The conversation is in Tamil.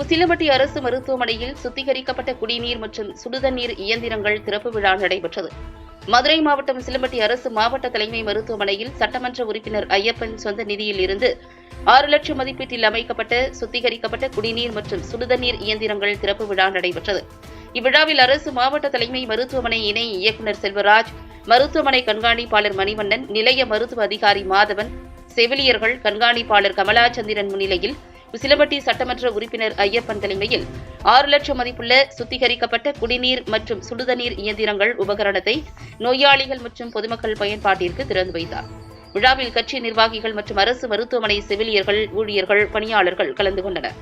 குசிலம்பட்டி அரசு மருத்துவமனையில் சுத்திகரிக்கப்பட்ட குடிநீர் மற்றும் சுடுதண்ணீர் இயந்திரங்கள் திறப்பு விழா நடைபெற்றது. மதுரை மாவட்டம் சிலம்பட்டி அரசு மாவட்ட தலைமை மருத்துவமனையில் சட்டமன்ற உறுப்பினர் ஐயப்பன் சொந்த நிதியில் இருந்து ஆறு லட்சம் மதிப்பீட்டில் அமைக்கப்பட்ட சுத்திகரிக்கப்பட்ட குடிநீர் மற்றும் சுடுதண்ணீர் இயந்திரங்கள் திறப்பு விழா நடைபெற்றது. இவ்விழாவில் அரசு மாவட்ட தலைமை மருத்துவமனை இணை இயக்குநர் செல்வராஜ் மருத்துவமனை கண்காணிப்பாளர் மணிவண்ணன் நிலைய மருத்துவ அதிகாரி மாதவன் செவிலியர்கள் கண்காணிப்பாளர் கமலாச்சந்திரன் முன்னிலையில் உசிலப்பட்டி சட்டமன்ற உறுப்பினர் ஐயப்பன் தலைமையில் ஆறு லட்சம் மதிப்புள்ள சுத்திகரிக்கப்பட்ட குடிநீர் மற்றும் சுடுதண்ணீர் இயந்திரங்கள் உபகரணத்தை நோயாளிகள் மற்றும் பொதுமக்கள் பயன்பாட்டிற்கு திறந்து வைத்தார். விழாவில் கட்சி நிர்வாகிகள் மற்றும் அரசு மருத்துவமனை செவிலியர்கள் ஊழியர்கள் பணியாளர்கள் கலந்து கொண்டனர்.